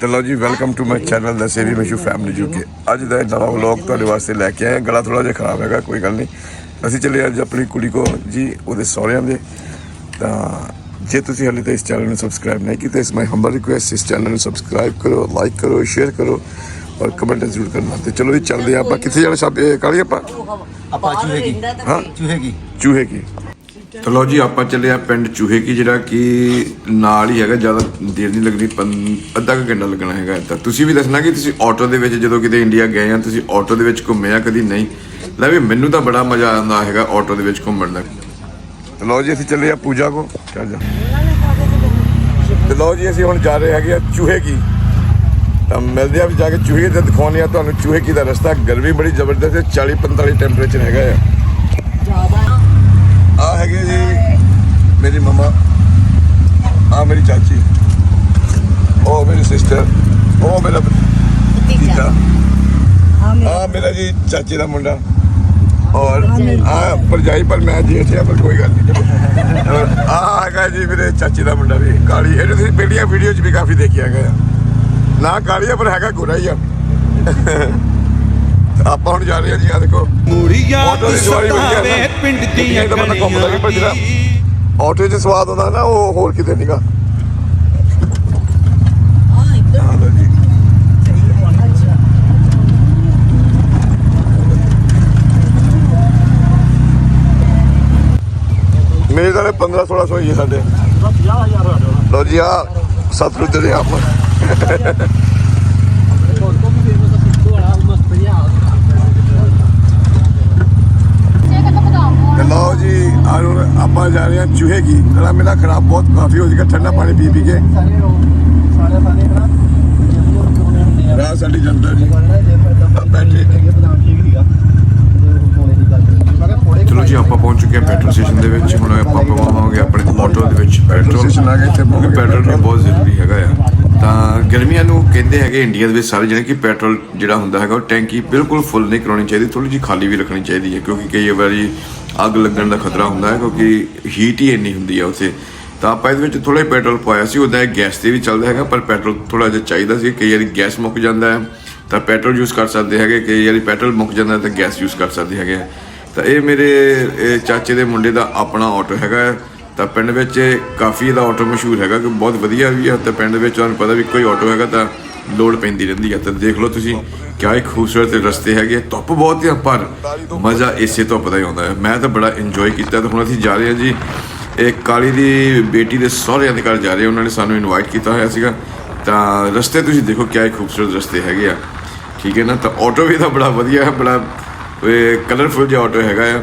ਤੇ ਲਓ ਜੀ ਵੈਲਕਮ ਟੂ ਮਾਈ ਚੈਨਲ ਦਾ ਸੇਵੀ ਮਸ਼ੂ ਫੈਮਿਲੀ ਜੋ ਕਿ ਅੱਜ ਦਾ ਇਹ ਨਵਾਂ ਵਲੌਗ ਤੁਹਾਡੇ ਵਾਸਤੇ ਲੈ ਕੇ ਆਏ ਹਾਂ। ਗਲਾ ਥੋੜਾ ਜਿਹਾ ਖਰਾਬ ਹੈਗਾ ਕੋਈ ਗੱਲ ਨਹੀਂ। ਅਸੀਂ ਚੱਲੇ ਅੱਜ ਆਪਣੀ ਕੁੜੀ ਕੋ ਜੀ ਉਹਦੇ ਸਹੁਰਿਆਂ ਦੇ। ਤਾਂ ਜੇ ਤੁਸੀਂ ਹਾਲੇ ਤੱਕ ਇਸ ਚੈਨਲ ਨੂੰ ਸਬਸਕ੍ਰਾਈਬ ਨਹੀਂ ਕੀਤਾ ਇਸ ਮਾਈ ਹੰਬਲ ਰਿਕੁਐਸਟ ਇਸ ਚੈਨਲ ਨੂੰ ਸਬਸਕ੍ਰਾਈਬ ਕਰੋ ਲਾਈਕ ਕਰੋ ਸ਼ੇਅਰ ਕਰੋ ਔਰ ਕਮੈਂਟ ਜ਼ਰੂਰ ਕਰਨਾ। ਤੇ ਚਲੋ ਜੀ ਚੱਲਦੇ ਆਪਾਂ। ਕਿੱਥੇ ਜਾਣਾ ਸਭ ਕਾਲੀ ਆਪਾਂ? ਆਪਾਂ ਚੂਹੇ ਕੀ? ਹਾਂ? ਚੂਹੇ ਕੀ? ਚੂਹੇ ਕੀ? ਚਲੋ ਜੀ, ਆਪਾਂ ਚੱਲੇ ਆ ਪਿੰਡ ਚੂਹੇ ਕੀ, ਜਿਹੜਾ ਕਿ ਨਾਲ ਹੀ ਹੈਗਾ, ਜ਼ਿਆਦਾ ਦੇਰ ਨਹੀਂ ਲੱਗਣੀ ਪੰ- ਅੱਧਾ ਕੁ ਘੰਟਾ ਲੱਗਣਾ ਹੈਗਾ ਤਾਂ ਤੁਸੀਂ ਵੀ ਦੱਸਣਾ ਕਿ ਤੁਸੀਂ ਆਟੋ ਦੇ ਵਿੱਚ ਜਦੋਂ ਕਿਤੇ ਇੰਡੀਆ ਗਏ ਆ, ਤੁਸੀਂ ਆਟੋ ਦੇ ਵਿੱਚ ਘੁੰਮੇ ਆ, ਕਦੀ ਨਹੀਂ? ਲੈ ਵੀ, ਮੈਨੂੰ ਤਾਂ ਬੜਾ ਮਜ਼ਾ ਆਉਂਦਾ ਹੈਗਾ ਆਟੋ ਦੇ ਵਿੱਚ ਘੁੰਮਣ ਦਾ। ਤਾਂ ਜੀ, ਅਸੀਂ ਚੱਲੇ ਆ ਪੂਜਾ ਕੋ। ਚੱਲ ਜਾ। ਤੇ ਲਓ ਜੀ, ਅਸੀਂ ਹੁਣ ਜਾ ਰਹੇ ਹੈਗੇ ਆ ਚੂਹੇ ਕੀ। ਤਾਂ ਮਿਲਦੇ ਆ ਵੀ ਜਾ ਕੇ ਚੂਹੇ ਤੇ ਦਿਖਾਉਂਦੇ ਆ ਤੁਹਾਨੂੰ ਚੂਹੇ ਕੀ ਦਾ ਰਸਤਾ। ਗਰਮੀ ਬੜੀ ਜ਼ਬਰਦਸਤ ਹੈ 40 45 ਟੈਂਪਰੇਚਰ ਹੈਗਾ ਆ ਆ ਹੈਗੇ ਜੀ ਮੇਰੀ ਮਮਾ ਆ ਮੇਰੀ ਚਾਚੀ ਉਹ ਮੇਰੀ ਸਿਸਟਰ ਉਹ ਮੇਰਾ ਭਤੀਜਾ। ਆ ਮੇਰਾ ਜੀ ਚਾਚੀ ਦਾ ਮੁੰਡਾ। ਔਰ ਆ ਪਰਜਾਈ ਪਰ ਮੈਂ ਜੇਠ ਹੈ ਪਰ ਕੋਈ ਗੱਲ ਨਹੀਂ। ਔਰ ਆ ਹੈਗਾ ਜੀ ਮੇਰੇ ਚਾਚੀ ਦਾ ਮੁੰਡਾ ਵੀ ਕਾਲੀ। ਇਹ ਤੁਸੀਂ ਪਹਿਲੀਆਂ ਵੀਡੀਓ 'ਚ ਵੀ ਕਾਫੀ ਦੇਖਿਆ ਗਿਆ ਨਾ ਕਾਲੀ ਆ ਪਰ ਹੈਗਾ ਗੋਰਾ ਹੀ ਆ। ਆਪਾਂ ਹੁਣ ਜਾ ਰਹੇ ਹਾਂ ਜੀ ਆ ਦੇਖੋ। ਮੂੜੀਆਂ ਸਤਾਵੇ। ਪਿੰਡ ਇਹ ਦੀਆਂ ਵੀ ਪਰ ਜਿਹੜਾ ਗਲੀਆਂ ਆਟੋ 'ਚ ਸਵਾਦ ਆਉਂਦਾ ਨਾ ਉਹ ਹੋਰ ਕਿਤੇ ਨਹੀਂਗਾ ਮੇਰੇ ਤਾਂ 15 1600 ਹੀ ਹੈ ਸਾਡੇ। ਲੋ ਜੀ ਆ ਸਤਲੁਜ ਦੇ ਆਪ ਤੇ ਲਓ ਜੀ ਆਹ ਜਾ ਰਹੇ ਹਾਂ ਚੂਹੇ ਕੀ ਗਲਾ ਮੇਰਾ ਖਰਾਬ ਬਹੁਤ ਕਾਫੀ ਹੋ ਜਾਏਗਾ ਠੰਡਾ ਪਾਣੀ ਪੀ ਪੀ ਕੇ। ਰਾਹ ਸਾਡੀ ਜਨਤਾ ਜੀ। ਬੈਠੇ ਚਲੋ ਜੀ ਆਪਾਂ ਪਹੁੰਚ ਚੁੱਕੇ ਹਾਂ ਪੈਟਰੋਲ ਸਟੇਸ਼ਨ ਦੇ ਵਿੱਚ। ਹੁਣ ਆਪਾਂ ਪਵਾਵਾਂਗੇ ਆਪਣੇ ਆਟੋ ਦੇ ਵਿੱਚ ਪੈਟਰੋਲ ਸਟੇਸ਼ਨ ਆ ਗਏ ਇੱਥੇ ਕਿਉਂਕਿ ਪੈਟਰੋਲ ਵੀ ਬਹੁਤ ਜ਼ਰੂਰੀ ਹੈਗਾ ਆ। ਤਾਂ ਗਰਮੀਆਂ ਨੂੰ ਕਹਿੰਦੇ ਹੈਗੇ ਇੰਡੀਆ ਦੇ ਵਿੱਚ ਸਾਰੇ ਜਿਹੜੇ ਕਿ ਪੈਟਰੋਲ ਜਿਹੜਾ ਹੁੰਦਾ ਹੈਗਾ ਉਹ ਟੈਂਕੀ ਬਿਲਕੁਲ ਫੁੱਲ ਨਹੀਂ ਕਰਾਉਣੀ ਚਾਹੀਦੀ ਥੋੜੀ ਜਿਹੀ ਖਾਲੀ ਵੀ ਰੱਖਣੀ ਚਾਹੀਦੀ ਹੈ। ਕਿਉਂਕਿ ਕਈ ਵਾਰੀ ਅੱਗ ਲੱਗਣ ਦਾ ਖਤਰਾ ਹੁੰਦਾ ਹੈ ਕਿਉਂਕਿ ਹੀਟ ਹੀ ਇੰਨੀ ਹੁੰਦੀ ਹੈ ਉੱਥੇ ਤਾਂ ਆਪਾਂ ਇਹਦੇ ਵਿੱਚ ਥੋੜਾ ਪੈਟਰੋਲ ਪਾਇਆ ਸੀ ਉਹਦਾ ਗੈਸ ਤੇ ਵੀ ਚੱਲਦਾ ਹੈਗਾ, ਪਰ ਪੈਟਰੋਲ ਥੋੜਾ ਜਿਹਾ ਚਾਹੀਦਾ ਸੀ ਕਈ ਵਾਰੀ ਗੈਸ ਮੁੱਕ ਜਾਂਦਾ ਹੈ, ਤਾਂ ਪੈਟਰੋਲ ਯੂਜ਼ ਕਰ ਸਕਦੇ ਹੈਗੇ ਕਈ ਵਾਰੀ ਪੈਟਰੋਲ ਮੁੱਕ ਜਾਂਦਾ ਤਾਂ ਗੈਸ ਯੂਜ਼ ਕਰ ਸਕਦੇ ਹੈਗੇ ਆ। ਤਾਂ ਇਹ ਮੇਰੇ ਚਾਚੇ ਦੇ ਮੁੰਡੇ ਦਾ ਆਪਣਾ ਆਟੋ ਹੈਗਾ ਹੈ। ਤਾਂ ਪਿੰਡ ਵਿੱਚ ਕਾਫੀ ਇਹਦਾ ਆਟੋ ਮਸ਼ਹੂਰ ਹੈਗਾ, ਕਿ ਬਹੁਤ ਵਧੀਆ ਵੀ ਹੈ ਤਾਂ ਪਿੰਡ ਵਿੱਚ ਤੁਹਾਨੂੰ ਪਤਾ ਵੀ ਕੋਈ ਆਟੋ ਹੈਗਾ, ਤਾਂ ਲੋੜ ਪੈਂਦੀ ਰਹਿੰਦੀ ਹੈ ਤਾਂ ਦੇਖ ਲਓ ਤੁਸੀਂ, ਕਿਆ ਹੀ ਖੂਬਸੂਰਤ ਰਸਤੇ ਹੈਗੇ ਧੁੱਪ ਬਹੁਤ ਹੈ ਪਰ ਮਜ਼ਾ ਇਸੇ ਧੁੱਪ ਦਾ ਹੀ ਆਉਂਦਾ ਹੈ। ਮੈਂ ਤਾਂ ਬੜਾ ਇੰਜੋਏ ਕੀਤਾ ਤਾਂ ਹੁਣ ਅਸੀਂ ਜਾ ਰਹੇ ਹਾਂ ਜੀ। ਇਹ ਕਾਲੀ ਦੀ ਬੇਟੀ ਦੇ ਸਹੁਰਿਆਂ ਦੇ ਘਰ ਜਾ ਰਹੇ ਉਹਨਾਂ ਨੇ ਸਾਨੂੰ ਇਨਵਾਈਟ ਕੀਤਾ ਹੋਇਆ ਸੀਗਾ। ਤਾਂ ਰਸਤੇ ਤੁਸੀਂ ਦੇਖੋ ਕਿਆ ਹੀ ਖੂਬਸੂਰਤ ਰਸਤੇ ਹੈਗੇ ਆ। ਠੀਕ ਹੈ ਨਾ? ਤਾਂ ਆਟੋ ਵੀ ਤਾਂ ਬੜਾ ਵਧੀਆ ਹੈ, ਬੜਾ ਕਲਰਫੁਲ ਜਿਹਾ ਆਟੋ ਹੈਗਾ ਆ।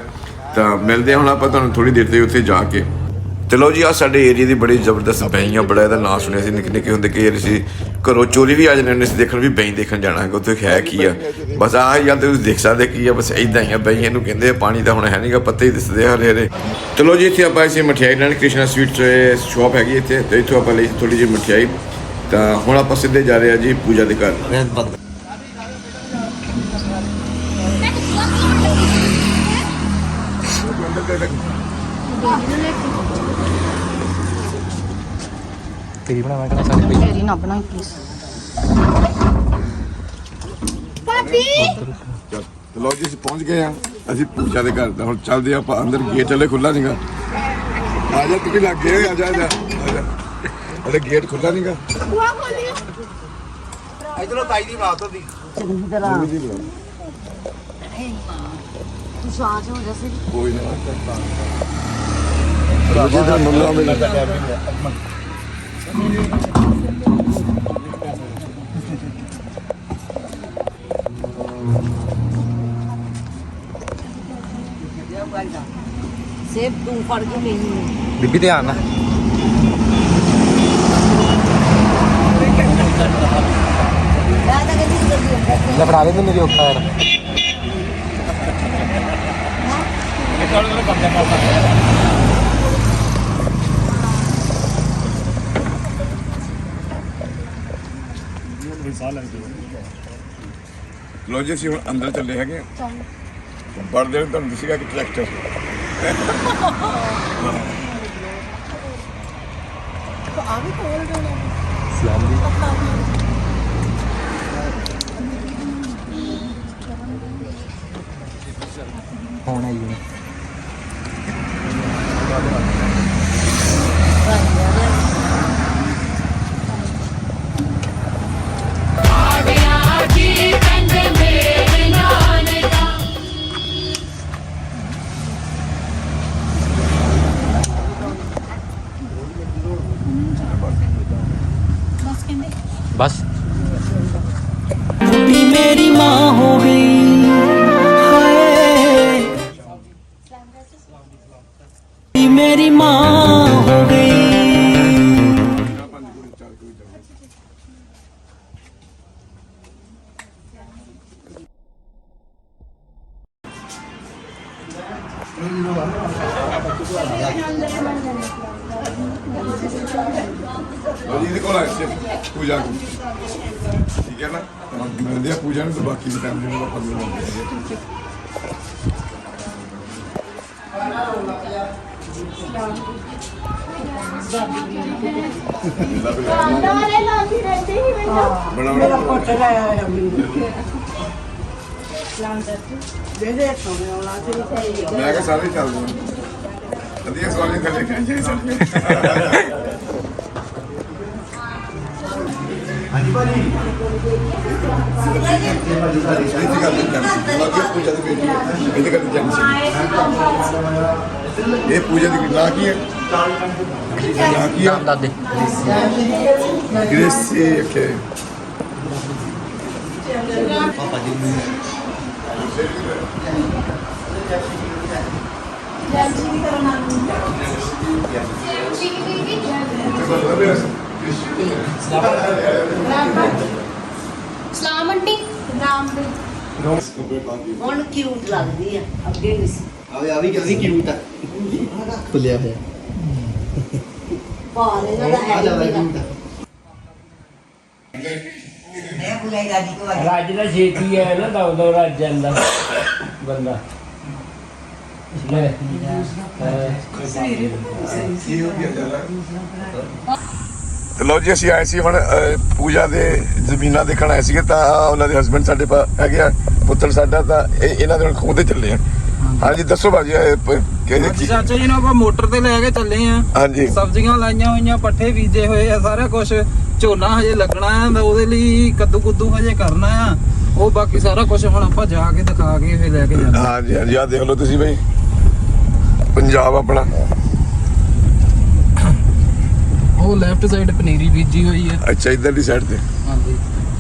ਤਾਂ ਮਿਲਦੇ ਹਾਂ ਹੁਣ ਆਪਾਂ ਤੁਹਾਨੂੰ ਥੋੜੀ ਦੇਰ ਤੇ ਉੱਥੇ ਜਾ ਕੇ। ਚਲੋ ਜੀ ਆ ਸਾਡੇ ਏਰੀਆ ਦੀ ਬੜੀ ਜ਼ਬਰਦਸਤ ਬੈਂਆਂ ਬੜਾ ਇਹਦਾ ਨਾਂ ਸੁਣਿਆ ਸੀ, ਨਿੱਕੇ ਨਿੱਕੇ ਹੁੰਦੇ ਕਈ ਵਾਰੀ ਘਰੋਂ ਚੋਰੀ ਵੀ ਆ ਜਾਂਦੇ ਹੁੰਦੇ ਸੀ, ਦੇਖਣ ਵੀ ਬੈਂ ਦੇਖਣ ਜਾਣਾ ਹੈਗਾ, ਉੱਥੇ ਹੈ ਕੀ ਆ? ਬਸ ਆ ਜਾਂ ਤੇ ਤੁਸੀਂ ਦੇਖ ਸਕਦੇ ਕੀ ਆ, ਬਸ ਇਦਾਂ ਹੀ ਆ ਬੈਂ ਇਹਨੂੰ ਕਹਿੰਦੇ ਪਾਣੀ ਤਾਂ ਹੁਣ ਹੈ ਨਹੀਂਗਾ ਪੱਤੇ ਹੀ ਦਿਸਦੇ ਆ ਹਰੇ ਹਰੇ ਚਲੋ ਜੀ, ਇੱਥੇ ਆਪਾਂ ਇਸੇ ਮਠਿਆਈ ਨਾਲ ਕ੍ਰਿਸ਼ਨਾ ਸਵੀਟਸ ਸ਼ਾਪ ਹੈਗੀ ਇੱਥੇ, ਤੇ ਇੱਥੋਂ ਆਪਾਂ ਲਈ ਥੋੜੀ ਜਿਹੀ ਮਠਿਆਈ। ਤਾਂ ਹੁਣ ਆਪਾਂ ਸਿੱਧੇ ਜਾ ਰਹੇ ਆ ਜੀ, ਪੂਜਾ ਦੇ ਘਰ। ਤੇਰੀ ਬਣਾਵਾਂ ਕਿ ਸਾਡੇ ਪਈ। ਮੇਰੀ ਨਾ ਬਣਾਈ ਪਲੀਜ਼ ਚੱਲ ਤੇ ਲਓ ਜੀ ਅਸੀਂ ਪਹੁੰਚ ਗਏ ਆ ਅਸੀਂ ਪੂਜਾ ਦੇ ਘਰ ਤਾਂ ਹੁਣ ਚੱਲਦੇ ਆ ਆਪਾਂ ਅੰਦਰ ਗੇਟ ਹਲੇ ਖੁੱਲਾ ਨਹੀਂਗਾ ਆ ਜਾ ਤੂੰ ਵੀ ਲੱਗ ਗਿਆ ਆ ਜਾ ਆ ਜਾ। ਜਾ ਹਲੇ ਗੇਟ ਖੁੱਲਾ ਨਹੀਂਗਾ ਇਧਰੋਂ ਤਾਈ ਦੀ ਬਣਾ ਤੋਦੀ ਤੂੰ ਸਾਜ ਹੋ ਜੈਸੇ ਕੋਈ ਨਾ। ਰਾਜੇ ਦਾ ਮੁੱਲਾ। ਮਿਲ ਸੇਬ ਤੂੰ ਫੜ ਕੇ ਮੈਨੂੰ ਬੀਬੀ ਧਿਆਨ ਨਾਲ ਮੈਂ ਤਾਂ ਕਹਿੰਦੀ ਜਲਦੀ ਲੈ ਫੜਾ ਦੇ ਮੈਨੂੰ ਔਖਾ ਯਾਰ ਲੋ ਜੀ, ਅਸੀਂ ਹੁਣ ਅੰਦਰ ਚੱਲੇ ਹੈਗੇ। ਹਾਂ। ਬੜਦੇ ਨੂੰ ਤੁਹਾਨੂੰ ਦਿਸੇਗਾ ਕਿ ਟਰੈਕਟਰ ਹੁਣ ਆਈ ਹੁਣ ਮੇਰੀ ਮਾਂ ਬਣਾ ਬਣਾ ਮੈਂ ਕਿਹਾ ਸਾਰੇ ਚੱਲਦੇ ਹਾਂ ਵਧੀਆ ਸਵਾਲ ਥੱਲੇ ਖਾਈ ਜਾਈ ਸਾਡੇ ਇਹਦੀ ਗੱਲ ਨਹੀਂ ਜਾਣੀ ਬਾਕੀ ਪੂਜਾ ਦੀ ਬੇਟੀ ਹੈ। ਇਹਦੀ ਗੱਲ ਜਾਣੀ ਸੀ ਇਹ ਪੂਜਾ ਦੀ ਨਾਂ ਕੀ ਹੈ? ਨਾਂ ਕੀ ਹੈ ਦਾਦੇ ਗ੍ਰੇਸੀ ਓਕੇ ਸਲਾਮ ਆਂਟੀ। ਰਾਮ ਦੇ। ਹੁਣ ਕਿਊਟ ਲੱਗਦੀ ਆ। ਅੱਗੇ ਨਹੀਂ ਸੀ। ਆ ਵੀ ਕਿੰਨੀ ਕਿਊਟ ਆ। ਖੁੱਲਿਆ ਹੋਇਆ। ਭਾਲ ਇਹਨਾਂ ਦਾ ਹੈ ਹੀ ਨੀਗਾ। ਰੱਜ ਦਾ ਛੇਤੀ ਹੈ ਨਾ ਦੌੜ ਦੌੜ ਰੱਜ ਜਾਂਦਾ ਬੰਦਾ ਲੈ ਤੇ ਲਓ ਜੀ ਅਸੀਂ ਆਏ ਸੀ ਹੁਣ ਅਹ, ਪੂਜਾ ਦੇ ਜ਼ਮੀਨਾਂ ਦੇਖਣ ਆਏ ਸੀਗੇ ਤਾਂ ਉਹਨਾਂ ਦੇ ਹਸਬੰਡ ਸਾਡੇ ਪਾ ਹੈਗੇ ਆ ਪੁੱਤਰ ਸਾਡਾ ਤਾਂ ਇਹ- ਇਹਨਾਂ ਦੇ ਹੁਣ ਖੋਦੇ ਚੱਲੇ ਆ ਹਾਂਜੀ ਦੱਸੋ ਬਾਜੀ ਇਹ ਪ- ਕੀ ਚਾਚਾ ਜੀ ਨੂੰ ਆਪਾਂ ਮੋਟਰ ਤੇ ਲੈ ਕੇ ਚੱਲੇ ਆ। ਹਾਂਜੀ। ਸਬਜ਼ੀਆਂ ਲਾਈਆਂ ਹੋਈਆਂ ਪੱਠੇ ਬੀਜੇ ਹੋਏ ਆ ਸਾਰਾ ਕੁਝ ਝੋਨਾ ਹਜੇ ਲੱਗਣਾ ਆ ਤਾਂ ਉਹਦੇ ਲਈ ਕੱਦੂ ਕੁੱਦੂ ਹਜੇ ਕਰਨਾ ਆ। ਉਹ ਬਾਕੀ ਸਾਰਾ ਕੁਝ ਹੁਣ ਆਪਾਂ ਜਾ ਕੇ ਦਿਖਾ ਕੇ ਫਿਰ ਲੈ ਕੇ ਜਾਣਾ ਹਾਂਜੀ ਹਾਂਜੀ ਆ ਦੇਖ ਲਓ ਤੁਸੀਂ ਬਈ। ਪੰਜਾਬ ਆਪਣਾ। ਉਹ ਲੈਫਟ ਸਾਈਡ ਪਨੀਰੀ ਬੀਜੀ ਹੋਈ ਆ। ਅੱਛਾ ਇਧਰ ਦੀ ਸਾਈਡ ਤੇ। ਹਾਂਜੀ।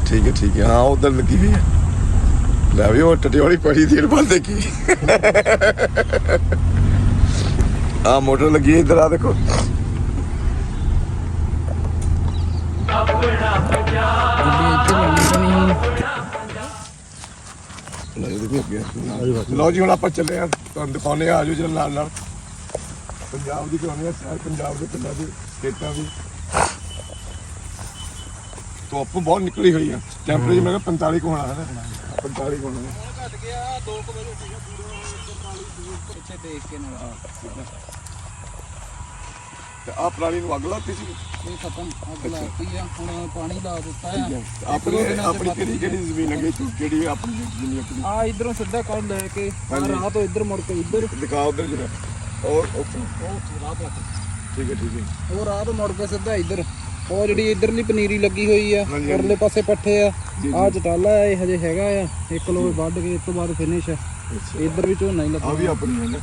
ਠੀਕ ਹੈ ਠੀਕ ਹੈ। ਹਾਂ ਉਧਰ ਲੱਗੀ ਵੀ ਹੈ ਲੈ ਵੀ ਉਹ ਟਟਿਓਲੀ ਪੜੀ ਦੇਰ ਬਾਅਦ ਦੇਖੀ ਆ ਮੋਟਰ ਲੱਗੀ ਇਧਰ ਆ ਦੇਖੋ। ਗੱਡੀ ਜੀ, ਹੁਣ ਆਪਾਂ ਚੱਲੇ ਆ ਤੁਹਾਨੂੰ ਦਿਖਾਉਣੇ ਆ ਆਜੋ ਜਰਾ ਨਾਲ ਨਾਲ। ਪੰਜਾਬ ਦੀ ਕਰਾਉਣੇ ਆ ਸੈਰ ਪੰਜਾਬ ਦੇ ਪਿੰਡਾਂ ਦੀ ਖੇਤਾਂ ਦੀ। ਧੁੱਪ ਬਹੁਤ ਨਿਕਲੀ ਹੋਈ ਆ। ਟੈਂਪਰੇਚਰ ਮੈਂ ਕਿਹਾ 45 ਕੋਣਾ ਹੋਣਾ ਹੈ 45 ਕੋ ਘਟ ਗਿਆ 2 ਵਜੇ ਸੀਗਾ ਪੂਰਾ 45 ਪਿੱਛੇ ਦੇਖ ਕੇ ਨਾਲ। ਤੇ ਆ ਪ੍ਰਾਣੀ ਨੂੰ ਅੱਗ ਲਾਤੀ ਸੀ। ਇਹ ਖਤਮ ਅੱਗ ਲਾਤੀ ਆ ਹੁਣ ਪਾਣੀ ਲਾ ਦਿੱਤਾ ਆ। ਆਪਣੀ ਆਪਣੀ ਕਿਹੜੀ ਕਿਹੜੀ ਜ਼ਮੀਨ ਲੱਗੇ ਕਿਹੜੀ ਆਪਣੀ ਜ਼ਮੀਨ ਆਪਣੀ ਆ ਇਧਰੋਂ ਸਿੱਧਾ ਕੱਢ ਲੈ ਕੇ ਆ। ਰਾਹ ਤੋਂ ਇੱਧਰ ਮੁੜ ਕੇ ਇੱਧਰ। ਦਿਖਾ ਉਧਰ ਜਰਾ। ਔਰ ਉਹ ਰਾਹ ਪਾ ਠੀਕ ਹੈ ਠੀਕ ਹੈ ਉਹ ਰਾਹ ਤੋਂ ਮੁੜ ਕੇ ਸਿੱਧਾ ਇੱਧਰ। ਉਹ ਜਿਹੜੀ ਇੱਧਰਲੀ ਪਨੀਰੀ ਲੱਗੀ ਹੋਈ ਆ ਉਰਲੇ ਪਾਸੇ ਪੱਠੇ ਆ। ਆ ਚਟਾਲਾ ਆ ਇਹ ਹਜੇ ਹੈਗਾ ਆ। ਇੱਕ ਲੋਏ ਵੱਢ ਕੇ ਇਸ ਤੋਂ ਬਾਅਦ ਫਿਨਿਸ਼ ਆ। ਇੱਧਰ ਵੀ ਝੋਨਾ ਹੀ ਆ ਵੀ ਆਪਣੀ ਹੈ ਨਾ?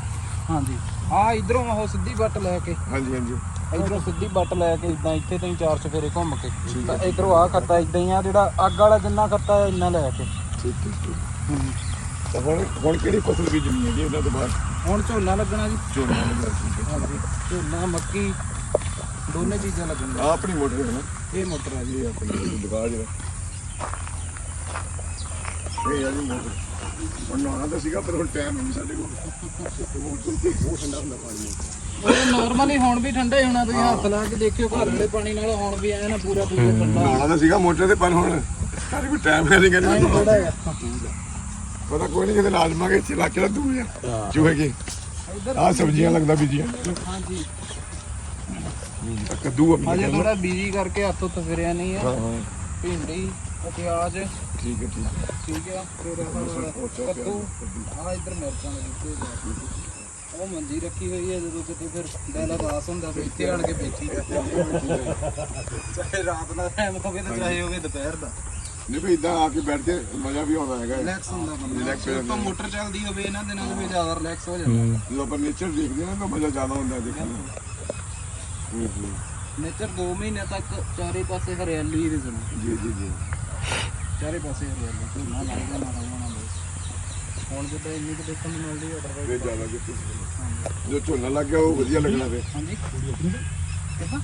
ਹਾਂਜੀ। ਆ ਇਧਰੋਂ ਉਹ ਸਿੱਧੀ ਵੱਟ ਲੈ ਕੇ। ਹਾਂਜੀ ਹਾਂਜੀ। ਇਧਰੋਂ ਸਿੱਧੀ ਵੱਟ ਲੈ ਕੇ ਇਦਾਂ ਇੱਥੇ ਤਾਈਂ ਚਾਰ ਚਫੇਰੇ ਘੁੰਮ ਕੇ। ਤਾਂ ਇਧਰੋਂ ਆ ਖੱਤਾ ਇਦਾਂ ਹੀ ਆ ਜਿਹੜਾ ਅੱਗ ਵਾਲਾ ਜਿੰਨਾ ਖੱਤਾ ਆ ਇੰਨਾ ਲੈ ਕੇ। ਠੀਕ ਠੀਕ ਠੀਕ। ਤਾਂ ਹੁਣ ਹੁਣ ਕਿਹੜੀ ਫਸਲ ਬੀਜਣੀ ਹੈ ਜੀ ਉਹਨਾਂ ਤੋਂ ਬਾਅਦ? ਹੁਣ ਝੋਨਾ ਲੱਗਣਾ ਜੀ। ਝੋਨਾ ਲੱਗਾ ਠੀਕ ਹੈ ਹਾਂਜੀ। ਝੋਨਾ ਮੱਕੀ ਦੋਨੇ ਚੀਜ਼ਾਂ ਲੱਗਣਗੀਆਂ। ਆ ਆਪਣੀ ਮੋਟਰ ਹੈ ਨਾ? ਇਹ ਮੋਟਰ ਆ ਜੀ। ਇਹ ਆਪਣੀ ਦੁਕਾਨ ਜਿਹੜਾ ਇਹ ਆ ਜੀ ਮੋਟਰ। ਹੁਣ ਨਹਾਉਣਾ ਤਾਂ ਸੀਗਾ ਪਰ ਹੁਣ ਟਾਈਮ ਨਹੀਂ ਸਾਡੇ ਕੋਲ। ਬਹੁਤ ਠੰਡਾ ਹੁੰਦਾ ਪਾਣੀ ਉਹ ਨਾਰਮਲੀ ਹੁਣ ਵੀ ਠੰਡਾ ਹੀ ਹੋਣਾ ਤੁਸੀਂ ਹੱਥ ਲਾ ਕੇ ਦੇਖਿਓ ਘਰ ਵਾਲੇ ਪਾਣੀ ਨਾਲ ਹੁਣ ਵੀ ਆਇਆ ਨਾ ਪੂਰਾ ਪੂਰਾ ਠੰਡਾ। ਨਹਾਉਣਾ ਤਾਂ ਸੀਗਾ ਮੋਟਰ ਤੇ ਪਰ ਹੁਣ ਸਾਡੇ ਕੋਲ ਟਾਈਮ ਹੈ ਨਹੀਂ ਕਹਿੰਦੇ। ਪਤਾ ਕੋਈ ਨਹੀਂ ਕਿਤੇ ਲਾਜ਼ਮਾਂਗੇ ਇੱਥੇ ਇਲਾਕੇ ਦਾ ਦੂਰ ਆ। ਚੂਹੇ ਕੇ। ਆ ਸਬਜ਼ੀਆਂ ਲੱਗਦਾ ਬੀਜੀਆਂ। ਹਾਂਜੀ। ਕੱਦੂ ਆ ਅਜੇ ਥੋੜਾ ਬੀਜੀ ਕਰਕੇ ਹੱਥ ਉੱਤ ਫਿਰਿਆ ਨਹੀਂ ਆ। ਭਿੰਡੀ। ਪਿਆਜ਼। ਠੀਕ ਹੈ ਠੀਕ ਹੈ। ਠੀਕ ਆ ਫਿਰ ਆਹ ਕੱਦੂ। ਆ ਇੱਧਰ ਮਿਰਚਾਂ ਦੇ ਦਿੱਤੇ ਉਹ ਮੰਜੀ ਰੱਖੀ ਹੋਈ ਹੈ ਜਦੋਂ ਕਿਤੇ ਫਿਰ ਦਿਲ ਉਦਾਸ ਹੁੰਦਾ ਫਿਰ ਇੱਥੇ ਆਣ ਕੇ ਬੈਠੀ ਚਾਹੇ ਰਾਤ ਦਾ ਟਾਈਮ ਹੋਵੇ ਤੇ ਚਾਹੇ ਹੋਵੇ ਦੁਪਹਿਰ ਦਾ। ਨਹੀਂ ਵੀ ਇਦਾਂ ਆ ਕੇ ਬੈਠ ਕੇ ਮਜ਼ਾ ਵੀ ਆਉਂਦਾ ਹੈਗਾ। ਰਿਲੈਕਸ ਹੁੰਦਾ ਬੰਦਾ। Relax ਹੋ ਜਾਂਦਾ। ਤਾਂ ਮੋਟਰ ਚੱਲਦੀ ਹੋਵੇ ਇਹਨਾਂ ਦਿਨਾਂ ਦੇ ਵਿੱਚ ਜ਼ਿਆਦਾ ਰਿਲੈਕਸ ਹੋ ਜਾਂਦਾ। ਜਦੋਂ ਆਪਾਂ ਨੇਚਰ ਦੇਖਦੇ ਹਾਂ ਨਾ ਤਾਂ ਮਜ਼ਾ ਜ਼ਿਆਦਾ ਹੁੰਦਾ ਦੇਖਣ ਨੂੰ। ਹੂੰ, ਹੂੰ। ਨੇਚਰ 2 ਮਹੀਨੇ ਤੱਕ ਚਾਰੇ ਪਾਸੇ ਹਰਿਆਲੀ ਹੀ ਦਿਸਣੀ। ਜੀ ਜੀ ਜੀ। ਚਾਰੇ ਪਾਸੇ ਹਰਿਆਲੀ ਝੋਨਾ ਲੱਗਦਾ ਨਾ ਹੋਣਾ ਬਸ। ਹੁਣ ਜਿੱਦਾਂ ਇੰਨੀ ਕੁ ਦੇਖਣ ਨੂੰ ਮਿਲਦੀ ਹੈ otherwise- ਇਹ ਜ਼ਿਆਦਾ ਕਿਤੇ ਜੋ ਝੋਨਾ ਲੱਗ ਗਿਆ ਉਹ ਵਧੀਆ ਲੱਗਣਾ ਫਿਰ। ਹਾਂਜੀ। ਕਿੱਦਾਂ?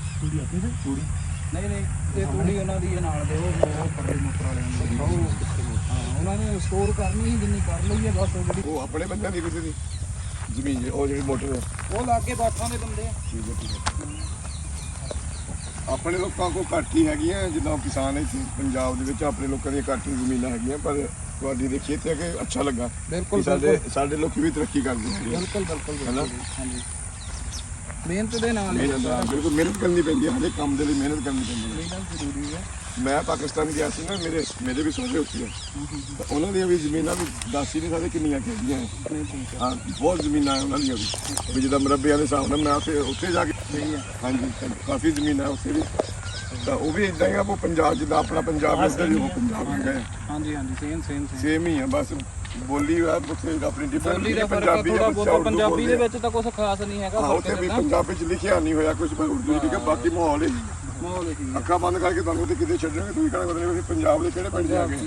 ਨਹੀਂ ਨਹੀਂ। ਇਹ ਤੂੜੀ ਉਹਨਾਂ ਦੀ ਇਹ ਨਾਲ ਦੇ ਉਹ ਪਰਲੇ ਮੋਟਰ ਵਾਲਿਆਂ ਦੀ ਉਹ ਹਾਂ ਉਹਨਾਂ ਨੇ ਸਟੋਰ ਕਰਨੀ ਸੀ ਜਿੰਨੀ ਕਰ ਲਈ ਹੈ ਬਸ ਉਹ ਜਿਹੜੀ ਉਹ ਆਪਣੇ ਬੰਦਿਆਂ ਦੀ ਕਿਸੇ ਦੀ? ਜ਼ਮੀਨ ਉਹ ਜਿਹੜੀ ਮੋਟਰ ਹੈ। ਉਹ ਲਾਗੇ ਬਾਠਾਂ ਦੇ ਬੰਦੇ ਆ। ਠੀਕ ਹੈ ਠੀਕ ਹੈ। ਆਪਣੇ ਲੋਕਾਂ ਕੋਲ ਘੱਟ ਹੀ ਹੈਗੀਆਂ ਜਿੱਦਾਂ ਕਿਸਾਨ ਇੱਥੇ ਪੰਜਾਬ ਦੇ ਵਿੱਚ ਆਪਣੇ ਲੋਕਾਂ ਦੀਆਂ ਘੱਟ ਹੀ ਜ਼ਮੀਨਾਂ ਹੈਗੀਆਂ ਪਰ ਤੁਹਾਡੀ ਦੇਖੀਏ ਤੇ ਕਿ ਅੱਛਾ ਲੱਗਾ। ਬਿਲਕੁਲ, ਸਾਡੇ ਸਾਡੇ ਲੋਕੀ ਵੀ ਤਰੱਕੀ ਕਰਦੇ ਹੈਗੇ ਬਿਲਕੁਲ? ਬਿਲਕੁਲ, ਹਾਂਜੀ। ਮਿਹਨਤ ਦੇ ਨਾਲ ਹੀ ਮਿਹਨਤ ਆ, ਬਿਲਕੁਲ ਮਿਹਨਤ ਕਰਨੀ ਪੈਂਦੀ ਹੈ ਹਰੇ ਕੰਮ ਦੇ ਲਈ ਮਿਹਨਤ ਕਰਨੀ ਪੈਂਦੀ ਹੈ। ਮਿਹਨਤ ਜ਼ਰੂਰੀ ਹੈ। ਮੈਂ ਪਾਕਿਸਤਾਨ ਗਿਆ ਸੀ ਨਾ ਮੇਰੇ ਮੇਰੇ ਵੀ ਸਹੁਰੇ ਉੱਥੇ ਆ ਤਾਂ ਉਹਨਾਂ ਦੀਆਂ ਵੀ ਜ਼ਮੀਨਾਂ ਵੀ ਦੱਸ ਹੀ ਨਹੀਂ ਸਕਦੇ ਕਿੰਨੀਆਂ ਕਿੰਨੀਆਂ ਹੈ। ਨਹੀਂ ਠੀਕ ਹੈ। ਹਾਂ ਬਹੁਤ ਜ਼ਮੀਨਾਂ ਹੈ ਉਹਨਾਂ ਦੀਆਂ ਵੀ। ਵੀ ਜਿੱਦਾਂ ਮਰਬਿਆਂ ਦੇ ਹਿਸਾਬ ਨਾਲ ਮੈਂ ਉੱਥੇ ਉੱਥੇ ਜਾ ਕੇ ਸਹੀ ਹੈ। ਹਾਂਜੀ ਕਾਫੀ ਜ਼ਮੀਨਾਂ ਹੈ ਉੱਥੇ ਵੀ। ਤਾਂ ਉਹ ਵੀ ਇਦਾਂ ਹੀ ਆ ਉਹ ਪੰਜਾਬ ਜਿੱਦਾਂ ਆਪਣਾ ਪੰਜਾਬ ਹੈ ਹੀ ਉਹ ਪੰਜਾਬ ਹੈਗਾ ਹੈ। ਹਾਂਜੀ ਹਾਂਜੀ ਸੇਮ ਸੇਮ ਸੇਮ ਸੇਮ ਹੀ ਆ ਬਸ ਬੋਲੀ ਆ ਉੱਥੇ ਆਪਣੀ ਡਿਫਰੈਂਟ ਬੋਲੀ ਦਾ ਫ਼ਰਕ ਆ ਥੋੜਾ ਬਹੁਤਾ ਪੰਜਾਬੀ ਦੇ ਵਿੱਚ ਤਾਂ ਕੁਝ ਖਾਸ ਨਹੀਂ ਹੈਗਾ ਹਾਂ ਉੱਥੇ ਵੀ ਪੰਜਾਬੀ ਚ ਲਿਖਿਆ ਨਹੀਂ ਹੋਇਆ ਕੁਝ ਪਰ ਉਰਦੂ ਚ ਲਿਖਿਆ ਬਾਕੀ ਮਾਹੌਲ ਹੀ। ਮਾਹੌਲ ਹੀ ਹੈ ਅੱਖਾਂ ਬੰਦ ਕਰਕੇ ਤੁਹਾਨੂੰ ਤੇ ਕਿਤੇ ਛੱਡਣਗੇ ਤੁਸੀਂ ਕਹਿਣਾ ਪਤਾ ਨਹੀਂ ਪੰਜਾਬ ਦੇ ਕਿਹੜੇ ਪਿੰਡ ਜਾ ਗਏ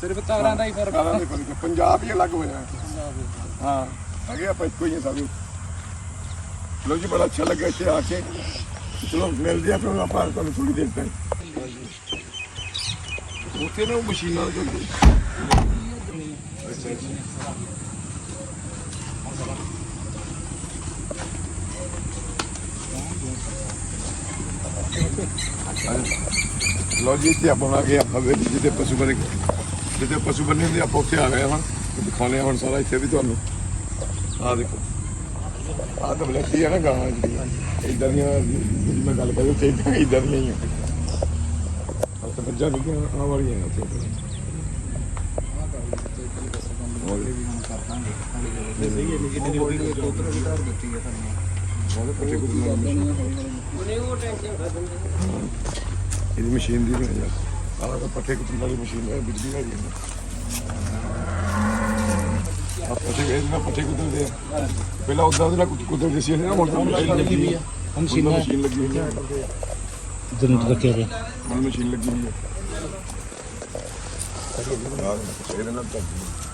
ਸਿਰਫ ਤਾਰਾਂ ਦਾ ਹੀ ਫ਼ਰਕ ਆ। ਹੈ। ਪੰਜਾਬ ਹੀ ਅਲੱਗ ਹੋਇਆ। ਹੈ। ਹਾਂ ਅਗੇ ਆਪਾਂ ਇੱਕੋ ਹੀ ਹਾਂ ਸਾਰੇ ਲੋ ਜੀ ਬੜਾ ਅੱਛਾ ਲੱਗਾ ਇੱਥੇ ਆ ਕੇ। ਚਲੋ ਮਿਲਦੇ ਆ ਫਿਰ ਆਪਾਂ ਤੁਹਾਨੂੰ ਥੋੜੀ ਦੇਰ ਤੱਕ ਉੱਥੇ ਨਾ ਉਹ ਮਸ਼ੀਨਾਂ ਅੱਛਾ ਲੋ ਜੀ, ਇੱਥੇ ਆਪਾਂ ਆ ਗਏ ਆਪਾਂ ਵੇਖ ਜਿੱਥੇ ਪਸ਼ੂ ਬਣੇ, ਜਿੱਥੇ ਪਸ਼ੂ ਬੰਨੇ ਹੁੰਦੇ, ਆਪਾਂ ਉੱਥੇ ਆ ਗਏ ਹਾਂ। ਤੇ ਦਿਖਾਉਂਦੇ ਹੁਣ ਸਾਰਾ ਇੱਥੇ ਵੀ ਤੁਹਾਨੂੰ। ਆ ਦੇਖੋ। ਆ ਤਾਂ ਬਲੈਤੀ ਆ ਨਾ ਗਾਂ ਜਿਹੜੀਆਂ। ਇਦਾਂ ਦੀਆਂ, ਜਿਹੜੀ ਮੈਂ ਗੱਲ ਕਰੀ, ਉੱਥੇ ਇਦਾਂ ਦੀਆਂ ਹੀ ਆ। ਤਾਂ ਬੱਜਾ ਨਹੀਂ ਆ ਵਾਲੀਆਂ ਉੱਥੇ ਬਹੁਤ ਪੱਠੇ ਕੁੱਤੇ ਨਾਲ ਮਸ਼ੀਨ ਇਹਦੀ ਮਸ਼ੀਨ ਦੀ ਬਣੀ ਆ। ਆਹ ਤਾਂ ਪੱਠੇ ਕੁੱਤੇ ਵਾਲੀ ਮਸ਼ੀਨ ਹੈ ਬਿਜਲੀ ਵਾਲੀ ਹੈ ਆ ਪੱਠੇ ਇਹ ਨਾ ਪੱਠੇ ਕੁੱਤਦੇ ਆ ਪਹਿਲਾਂ ਉਦਾਂ ਉਹਦੇ ਨਾਲ ਕੁੱਤਦੇ ਸੀ ਨਾ ਹੁਣ ਤਾਂ ਮਸ਼ੀਨ ਲੱਗੀ ਹੋਈ ਆ। ਮਸ਼ੀਨ ਮਸ਼ੀਨ ਲੱਗੀ ਹੋਈ ਆ। ਜਨਤ ਰੱਖਿਆ ਹੁਣ ਮਸ਼ੀਨ ਲੱਗੀ ਹੋਈ ਆ। ਇਹਦੇ ਨਾਲ ਚੱਲਦੀ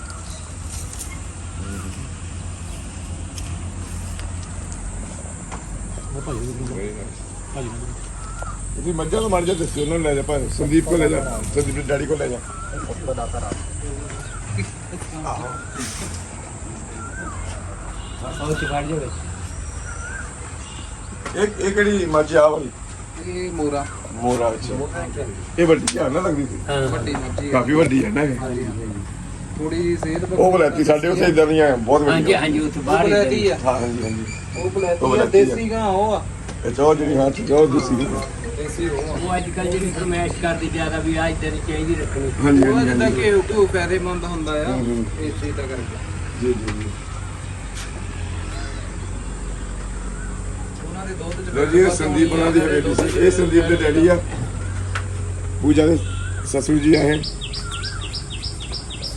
ਆ। Very nice. ਇਹਦੀ ਮੱਝਾਂ ਨੂੰ ਮਰ ਜਾ ਦੱਸਿਓ ਉਹਨਾਂ ਨੂੰ ਲੈ ਜਾ ਭਾਵੇਂ ਸੰਦੀਪ ਕੋਲ ਲੈ ਜਾ ਸੰਦੀਪ ਦੇ ਡੈਡੀ ਕੋਲ ਲੈ ਜਾ। ਉਹ ਚਿਕਾੜ ਜੋ ਇਹ ਇਹ ਕਿਹੜੀ ਮੱਝ ਆ ਵਾਲੀ? ਇਹ ਮੋਰਾ। ਮੋਰਾ ਅੱਛਾ। ਇਹ ਵੱਡੀ ਧਿਆਨ ਨਾਲ ਲੱਗਦੀ ਸੀ? ਵੱਡੀ ਮੱਝੀ ਕਾਫੀ ਵੱਡੀ ਹੈ ਨਾ ਇਹ। ਥੋੜੀ ਜਿਹੀ ਸਿਹਤ ਉਹ ਬਲੈਤੀ ਸਾਡੇ ਉੱਥੇ ਇਦਾਂ ਦੀਆਂ ਬਹੁਤ ਹਾਂਜੀ ਹਾਂਜੀ ਉੱਥੇ ਉਹ ਬਾਹਰ ਬਲੈਤੀ ਹੀ ਆ। ਹਾਂ ਹਾਂਜੀ ਹਾਂਜੀ। ਉਹ ਬਲੈਤੀ ਉਹ ਆ ਬਲੈਤੀ ਆ। ਦੇਸੀ ਗਾਂ ਉਹ ਆ। ਇਹ ਚੋ ਜਿਹੜੀ ਹਾਂ ਚੋ ਦੂਸਰੀ ਦੇਸੀ ਉਹ ਆ। ਉਹ ਅੱਜ ਕੱਲ ਜਿਹੜੀ ਫਰਮੈਸ਼ ਕਰਦੀ ਜ਼ਿਆਦਾ ਵੀ ਆ ਇਦਾਂ ਦੀ ਚਾਹੀਦੀ ਰੱਖਣੀ। ਹਾਂਜੀ ਉਹ ਹਾਂਜੀ ਜਿੱਦਾਂ ਹਾਂਜੀ। ਕਿ ਉਹ ਫਾਇਦੇਮੰਦ ਹੁੰਦਾ ਆ ਹੂੰ, ਹੂੰ। ਇਸ ਚੀਜ਼ ਦਾ ਕਰਕੇ। ਜੀ ਜੀ ਜੀ। ਉਹਨਾਂ ਦੇ ਦੁੱਧ ਚ ਲੋ ਜੀ ਇਹ ਸੰਦੀਪ ਉਹਨਾਂ ਦੀ ਹਵੇਲੀ ਸੀ। ਇਹ ਸੰਦੀਪ ਦੇ ਡੈਡੀ ਆ। ਪੂਜਾ ਦੇ ਸਸੁਰ ਜੀ ਆਏ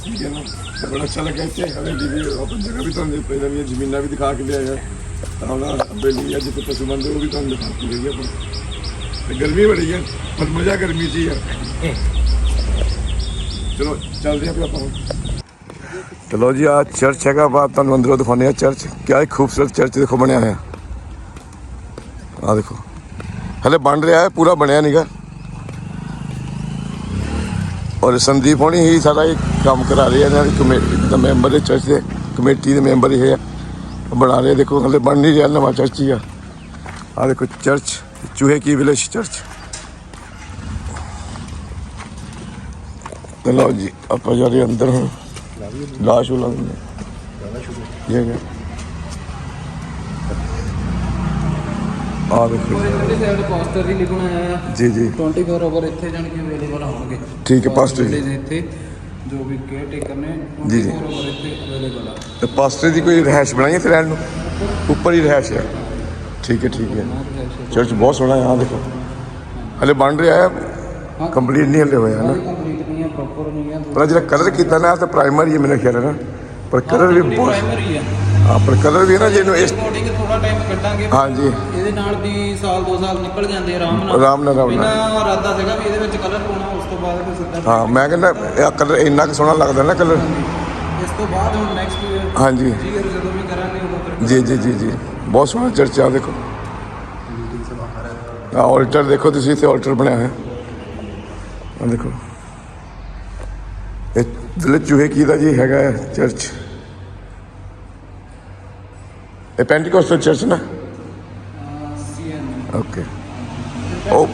ਠੀਕ ਹੈ ਨਾ ਤੇ ਬੜਾ ਅੱਛਾ ਲੱਗਾ ਇੱਥੇ ਹਵੇਲੀ ਵੀ ਆਪਣੀ ਜਗ੍ਹਾ ਵੀ ਤੁਹਾਨੂੰ ਪਹਿਲਾਂ ਵੀ ਜ਼ਮੀਨਾਂ ਵੀ ਦਿਖਾ ਕੇ ਲਿਆਇਆ ਤਾਂ ਉਹਨਾਂ ਹਵੇਲੀ ਅੱਜ ਤੇ ਪਸ਼ੂ ਮੰਦਰ ਉਹ ਵੀ ਤੁਹਾਨੂੰ ਦਿਖਾ ਕੇ ਲਈ ਆਪਾਂ ਤੇ ਗਰਮੀ ਬੜੀ ਹੈ ਪਰ ਮਜ਼ਾ ਗਰਮੀ 'ਚ ਹੀ ਆ ਚਲੋ ਚੱਲਦੇ ਆ ਆਪਾਂ ਚਲੋ ਜੀ ਆ ਚਰਚ ਹੈਗਾ ਬਾਤ ਤੁਹਾਨੂੰ ਅੰਦਰੋਂ ਦਿਖਾਉਂਦੇ ਆ ਚਰਚ ਕਿਆ ਇੱਕ ਖੂਬਸੂਰਤ ਚਰਚ ਦੇਖੋ ਬਣਿਆ ਹੋਇਆ। ਆ ਦੇਖੋ। ਹਲੇ ਬਣ ਰਿਹਾ ਹੈ, ਪੂਰਾ ਬਣਿਆ ਨਹੀਂਗਾ ਔਰ ਸੰਦੀਪ ਹੋਣੀ ਹੀ ਸਾਰਾ ਇਹ ਕੰਮ ਕਰਾ ਰਹੇ ਆ ਇਹਨਾਂ ਦੀ ਕਮੇਟੀ ਦਾ ਮੈਂਬਰ ਦੇ ਚਰਚ ਦੇ ਕਮੇਟੀ ਦੇ ਮੈਂਬਰ ਇਹ ਆ ਬਣਾ ਰਹੇ ਦੇਖੋ ਹਲੇ ਬਣ ਨਹੀਂ ਰਿਹਾ ਨਵਾਂ ਚਰਚ ਹੀ ਆ। ਆ ਦੇਖੋ ਚਰਚ ਚੂਹੇ ਕੀ ਵਿਲੇਜ ਚਰਚ ਤੇ ਲਓ ਜੀ ਆਪਾਂ ਜਾ ਰਹੇ ਅੰਦਰ ਹੁਣ। ਲਾਸ਼ ਲਾਉਂਦੇ ਇਹ ਹੈ ਆ ਵੇਖੋ ਇਹਦੇ ਸਾਈਡ ਪਾਸਟਰ ਵੀ ਲਿਖਣਾ ਆਇਆ ਜੀ ਜੀ। 24 ਆਵਰ ਇੱਥੇ ਜਾਣ ਕੇ ਅਵੇਲੇਬਲ ਹੋਣਗੇ ਠੀਕ ਹੈ ਪਾਸਟਰ ਜੀ। ਇੱਥੇ ਜੋ ਵੀ ਕੇਅਰ ਟੇਕਰ ਨੇ 24 ਆਵਰ ਇੱਥੇ ਅਵੇਲੇਬਲ ਆ। ਪਾਸਟਰ ਦੀ ਕੋਈ ਰਹਿائش ਬਣਾਈ ਹੈ ਫਰੈਂਡ ਨੂੰ ਉੱਪਰ ਹੀ ਰਹਿائش ਹੈ। ਠੀਕ ਹੈ ਠੀਕ ਹੈ। ਚਰਚ ਬਹੁਤ ਸੋਹਣਾ ਹੈ ਆ ਦੇਖੋ। ਹਲੇ ਬਣ ਰਿਹਾ ਹੈ ਕੰਪਲੀਟ ਨਹੀਂ ਹਲੇ ਹੋਇਆ ਹੈ ਪ੍ਰੋਪਰ ਪਰ ਜਿਹੜਾ ਕਲਰ ਕੀਤਾ ਨਾ ਤਾਂ ਪ੍ਰਾਇਮਰੀ ਹੈ ਮੇਰੇ ਖਿਆਲ ਹੈ ਪਰ ਕਲਰ ਵੀ ਬਹੁਤ ਪ੍ਰਾਇਮਰੀ ਪਰ ਕਲਰ ਵੀ ਨਾ ਜਿਹਨੂੰ ਇਸ ਥੋੜਾ ਟਾਈਮ ਕੱਢਾਂਗੇ। ਹਾਂਜੀ। ਇਹਦੇ ਨਾਲ ਵੀ ਸਾਲ ਦੋ ਸਾਲ ਨਿਕਲ ਜਾਂਦੇ ਆਰਾਮ ਨਾਲ। ਆਰਾਮ ਨਾਲ, ਆਰਾਮ ਨਾਲ। ਇਰਾਦਾ ਸੀਗਾ ਵੀ ਇਹਦੇ ਵਿੱਚ ਕਲਰ ਪਾਉਣਾ ਉਸ ਤੋਂ ਬਾਅਦ ਫਿਰ ਸਿੱਧਾ ਹਾਂ ਮੈਂ ਕਹਿੰਦਾ ਇਹ ਕਲਰ ਇੰਨਾ ਕੁ ਸੋਹਣਾ ਲੱਗਦਾ ਨਾ ਕਲਰ ਇਸ ਤੋਂ ਬਾਅਦ ਹੁਣ ਨੈਕਸਟ ਈਅਰ ਹਾਂਜੀ। ਈਅਰ ਜਦੋਂ ਵੀ ਕਰਾਂਗੇ ਉਦੋਂ ਫਿਰ ਜੀ ਜੀ ਜੀ ਜੀ। ਬਹੁਤ ਸੋਹਣਾ ਚਰਚ ਆ ਦੇਖੋ। ਆ ਆਲਟਰ ਦੇਖੋ ਤੁਸੀਂ ਇੱਥੇ ਆਲਟਰ ਬਣਿਆ ਹੈ ਆ ਦੇਖੋ। ਇਹ ਦਿਲ ਚੂਹੇ ਕੀ ਦਾ ਜੀ ਹੈਗਾ ਚਰਚ। ਇਹ ਪੈਂਟੀਕੋਸਟਲ ਚਰਚ ਨਾ? ਓਕੇ ਉਹ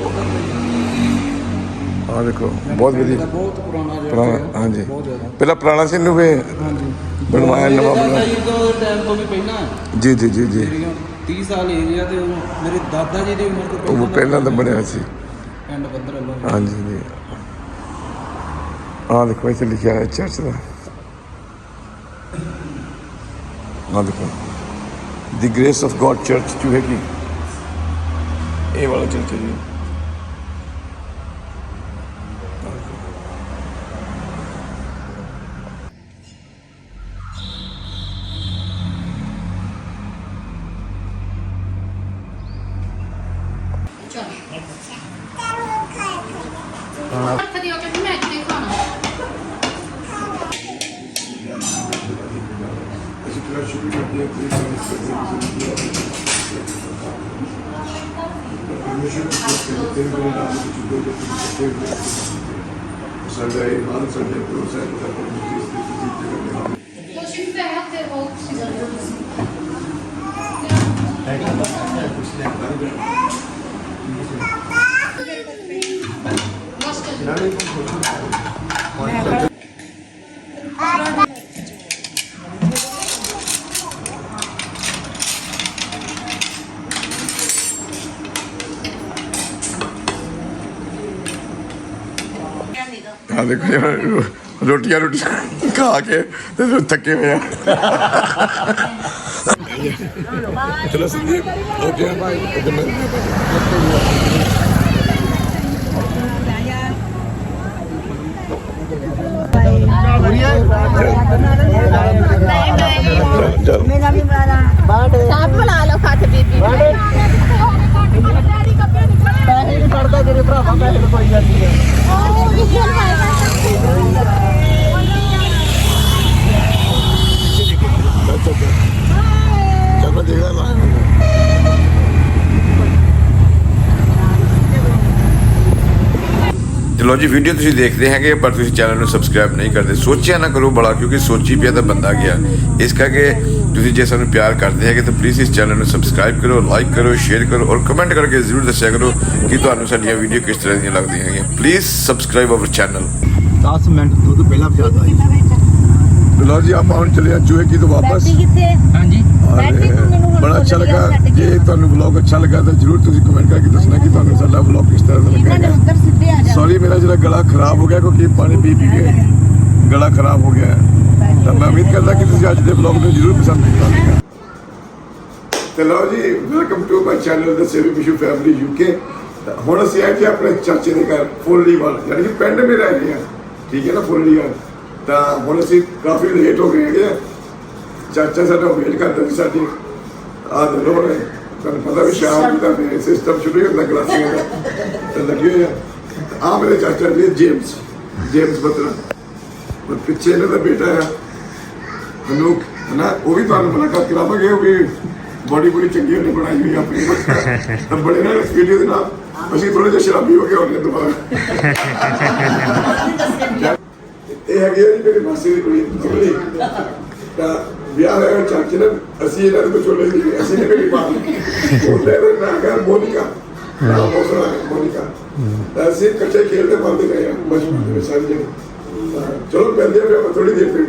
ਆ ਦੇਖੋ ਬਹੁਤ ਵਧੀਆ। ਬਹੁਤ ਪੁਰਾਣਾ ਪੁਰਾਣਾ ਹਾਂਜੀ। ਪਹਿਲਾਂ ਪੁਰਾਣਾ ਸੀ ਨੂੰ ਫੇ ਹਾਂਜੀ। ਬਣਵਾਇਆ ਨਵਾਂ ਬਣਵਾਇਆ। ਬਣਾਇਆ ਟਾਈਮ ਤੋਂ ਵੀ ਪਹਿਲਾਂ। ਜੀ ਜੀ ਜੀ ਜੀ। ਮੇਰੀਆਂ 30 ਸਾਲ ਏਰੀਆ ਤੇ ਉਦੋਂ ਮੇਰੇ ਦਾਦਾ ਜੀ ਦੀ ਉਮਰ ਤੋਂ ਉਹ ਪਹਿਲਾਂ ਤਾਂ ਬਣਿਆ ਸੀ। ਪਿੰਡ ਬੱਦਰ ਵੱਲੋਂ ਹਾਂਜੀ ਜੀ। ਆ ਦੇਖੋ ਇੱਥੇ ਲਿਖਿਆ ਹੈ ਚਰਚ ਦਾ। ਆ ਦੇਖੋ। The grace of God church ਚੂਹੇ ਕੀ ਇਹ ਵਾਲਾ ਚਰਚ ਹੈ ਜੀ ਹੱਥ ਦਿਓ ਕਿ ਮੈਂ ਨਹੀਂ ਖਾਣਾ ਸਾਡੇ ਆਨ ਸਾਡੇ ਪ੍ਰੋਸੈਸ ਦਾ ਕੋਸ਼ਿਸ਼ ਤੇ ਹੱਥ ਤੇ ਉਹ ਬਸ ਕਰ ਆ ਦੇਖੋ ਯਾਰ, ਰੋਟੀਆਂ ਰੋਟੀਆਂ ਖਾ ਕੇ ਤੇ ਥੱਕੇ ਹੋਏ ਆ। ਚਲੋ ਸੰਦੀਪ ਓਕੇ ਬਾਈ ਚਲ ਸਾਫ਼ ਬਣਾ ਲਓ ਖੱਤ ਬੀਬੀ ਪੈਸੇ ਨਹੀਂ ਕੱਢਦਾ ਜਿਹੜੇ ਭਰਾਵਾ ਪੈਸੇ ਕੋਈ ਜਾਂਦੀ ਹੈ ਉਹ ਵਿਖੇ ਚਲ। ਮੈਂ ਦੇਖਦਾ ਨਾ ਜੀ ਵੀਡੀਓ ਤੁਸੀਂ ਦੇਖਦੇ ਹੈਗੇ, ਪਰ ਤੁਸੀਂ ਚੈਨਲ ਨੂੰ ਸਬਸਕ੍ਰਾਈਬ ਨਹੀਂ ਕਰਦੇ। ਸੋਚਿਆ ਨਾ ਕਰੋ ਬੜਾ, ਕਿਉਂਕਿ ਸੋਚੀ ਪਿਆ ਤਾਂ ਬੰਦਾ ਗਿਆ। ਇਸ ਕਰਕੇ ਤੁਸੀਂ ਜੇ ਸਾਨੂੰ ਪਿਆਰ ਕਰਦੇ ਹੈਗੇ, ਤਾਂ ਪਲੀਜ਼ ਇਸ ਚੈਨਲ ਨੂੰ ਸਬਸਕ੍ਰਾਈਬ ਕਰੋ ਲਾਈਕ ਕਰੋ ਸ਼ੇਅਰ ਕਰੋ ਔਰ ਕਮੈਂਟ ਕਰਕੇ ਜ਼ਰੂਰ ਦੱਸਿਆ ਕਰੋ ਕਿ ਤੁਹਾਨੂੰ ਸਾਡੀਆਂ ਵੀਡੀਓ ਕਿਸ ਤਰ੍ਹਾਂ ਦੀਆਂ ਲੱਗਦੀਆਂ ਹੈਗੀਆਂ। Please subscribe our channel 10 minute ਦੁੱਧ ਪਹਿਲਾਂ ਪਜਾਦਾ ਜੀ ਲੋ ਜੀ ਆਪਾਂ ਹੁਣ ਚੱਲੇ ਆ ਚੂਹੇ ਕੀ ਤੋਂ ਵਾਪਸ। ਕਿੱਥੇ? ਹਾਂਜੀ। ਬੈਠੀ ਤੂੰ ਮੈਨੂੰ ਹੁਣ ਬੜਾ ਅੱਛਾ ਲੱਗਾ। ਜੇ ਤੁਹਾਨੂੰ ਵਲੌਗ ਅੱਛਾ ਲੱਗਾ ਤਾਂ ਜਰੂਰ ਤੁਸੀਂ ਕਮੈਂਟ ਕਰਕੇ ਦੱਸਣਾ ਕਿ ਤੁਹਾਨੂੰ ਸਾਡਾ ਵਲੌਗ ਕਿਸ ਤਰ੍ਹਾਂ ਦਾ ਲੱਗਾ ਉੱਧਰ ਸਿੱਧੇ ਆ ਜਾ ਸੌਰੀ ਮੇਰਾ ਜਿਹੜਾ ਗਲਾ ਖਰਾਬ ਹੋ ਗਿਆ ਕਿਉਂਕਿ ਪਾਣੀ ਪੀ ਪੀ ਕੇ ਗਲਾ ਖਰਾਬ ਹੋ ਗਿਆ ਹੈ। ਤਾਂ ਮੈਂ ਉਮੀਦ ਕਰਦਾ ਕਿ ਤੁਸੀਂ ਅੱਜ ਦੇ ਵਲੌਗ ਨੂੰ ਜਰੂਰ ਪਸੰਦ ਕੀਤਾ ਹੋਵੇਗਾ। ਤੇ ਲਓ ਜੀ welcome to my channel the ਸੇਵੀ ਬਿਸ਼ੂ ਫੈਮਿਲੀ ਯੂਕੇ ਹੁਣ ਅਸੀਂ ਆਏ ਜੀ ਆਪਣੇ ਚਾਚੇ ਦੇ ਘਰ ਫੁੱਲੀਵਾਲ ਯਾਨੀ ਕਿ ਪਿੰਡ ਮੇ ਰਹਿ ਗਏ ਆ ਠੀਕ ਹੈ ਨਾ ਫੁੱਲੀਵਾਲ ਤਾਂ ਹੁਣ ਅਸੀਂ ਕਾਫੀ ਲੇਟ ਹੋ ਗਏ ਆ। ਚਾਚਾ ਸਾਡਾ ਵੇਟ ਕਰਦਾ ਸੀ ਸਾਡੀ। ਆਹ ਦੇ ਲੋੜ ਹੈ ਤੁਹਾਨੂੰ ਪਤਾ ਵੀ ਸ਼ਾਮ ਦਾ ਵੀ ਸਿਸਟਮ ਸ਼ੁਰੂ ਹੀ ਹੁੰਦਾ ਗਲਾਸੀਆਂ ਦਾ। ਤਾਂ ਲੱਗੇ ਹੋਏ ਆ। ਆ ਮੇਰੇ ਚਾਚਾ ਜੀ ਜੇਮਸ। ਜੇਮਸ ਬਤਰਾ। ਪਰ ਪਿੱਛੇ ਇਹਨਾਂ ਦਾ ਬੇਟਾ ਹੈ ਅਨੂਕ ਨਾ ਉਹ ਵੀ ਤੁਹਾਨੂੰ ਮੁਲਾਕਾਤ ਕਰਾਵਾਂਗੇ ਉਹ ਵੀ ਬੜੀ ਬੜੀ ਚੰਗੀ ਉਹਨੇ ਬਣਾਈ ਹੋਈ ਆਪਣੀ। ਤਾਂ ਬੜੇ ਨਾਲ ਇਸ ਵੀਡੀਓ ਦੇ ਨਾਲ। ਅਸੀਂ ਥੋੜੇ ਜਿਹਾ ਸ਼ਰਾਬੀ ਹੋ ਗਏ ਹੋਣੇ ਦੁਬਾਰਾ। ਇਹ ਹੈਗੀ ਆ ਜੀ ਮੇਰੀ ਮਾਸੀ ਦੀ ਕੁੜੀ ਕਮਲੀ ਤਾਂ ਵਿਆਹ ਹੋਇਆ ਚਾਚੇ ਨੇ ਅਸੀਂ ਇਹਨਾਂ ਦੇ ਵਿਚੋਲੇ ਸੀ ਅਸੀਂ ਨੇ ਪਾ ਲਈ ਉਹਦੇ ਦਾ ਨਾਮ ਹੈ ਮੋਨਿਕਾ। ਨਾਮ ਮੋਸਰਾ ਮੋਨਿਕਾ। ਤਾਂ ਅਸੀਂ ਇਕੱਠੇ ਖੇਡਦੇ ਮਰਦੇ ਰਹੇ ਹਾਂ ਬਚਪਨ ਦੇ ਵਿੱਚ ਸਾਰੇ ਜਣੇ ਚਲੋ ਪਹਿਲੇ ਫਿਰ ਥੋੜੀ ਦੇਰ ਫਿਰ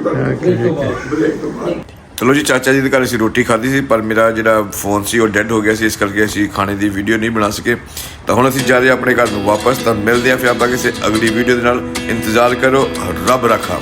ਬ੍ਰੇਕ ਤੋਂ ਬਾਅਦ। ਚਲੋ ਜੀ, ਚਾਚਾ ਜੀ ਦੇ ਘਰ ਅਸੀਂ ਰੋਟੀ ਖਾਧੀ ਸੀ, ਪਰ ਮੇਰਾ ਜਿਹੜਾ ਫੋਨ ਸੀ, ਉਹ ਡੈੱਡ ਹੋ ਗਿਆ ਸੀ, ਇਸ ਕਰਕੇ ਅਸੀਂ ਖਾਣੇ ਦੀ ਵੀਡੀਓ ਨਹੀਂ ਬਣਾ ਸਕੇ। ਤਾਂ ਹੁਣ ਅਸੀਂ ਜਾ ਰਹੇ ਆਪਣੇ ਘਰ ਨੂੰ ਵਾਪਸ, ਤਾਂ ਮਿਲਦੇ ਹਾਂ ਫਿਰ ਆਪਾਂ ਕਿਸੇ ਅਗਲੀ ਵੀਡੀਓ ਦੇ ਨਾਲ। ਇੰਤਜ਼ਾਰ ਕਰੋ, ਰੱਬ ਰੱਖਾ